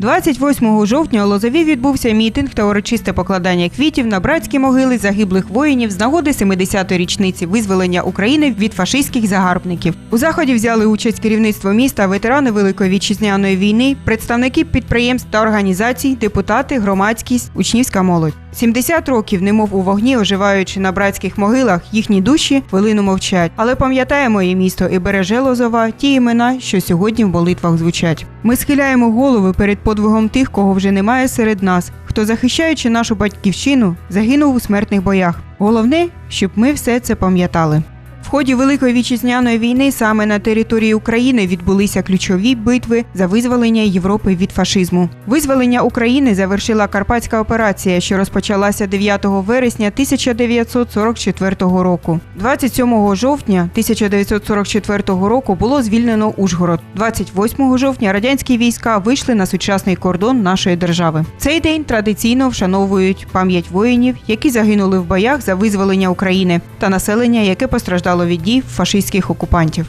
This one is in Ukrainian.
28 жовтня у Лозові відбувся мітинг та урочисте покладання квітів на братські могили загиблих воїнів з нагоди 70-ї річниці визволення України від фашистських загарбників. У заході взяли участь керівництво міста, ветерани Великої вітчизняної війни, представники підприємств та організацій, депутати, громадськість, учнівська молодь. 70 років, немов у вогні, оживаючи на братських могилах, їхні душі хвилину мовчать. Але пам'ятає моє місто і береже Лозова ті імена, що сьогодні в молитвах звучать. Ми схиляємо голови перед подвигом тих, кого вже немає серед нас, хто, захищаючи нашу батьківщину, загинув у смертних боях. Головне, щоб ми все це пам'ятали. Ході Великої вітчизняної війни саме на території України відбулися ключові битви за визволення Європи від фашизму. Визволення України завершила Карпатська операція, що розпочалася 9 вересня 1944 року. 27 жовтня 1944 року було звільнено Ужгород. 28 жовтня радянські війська вийшли на сучасний кордон нашої держави. Цей день традиційно вшановують пам'ять воїнів, які загинули в боях за визволення України та населення, яке постраждало від дій фашистських окупантів.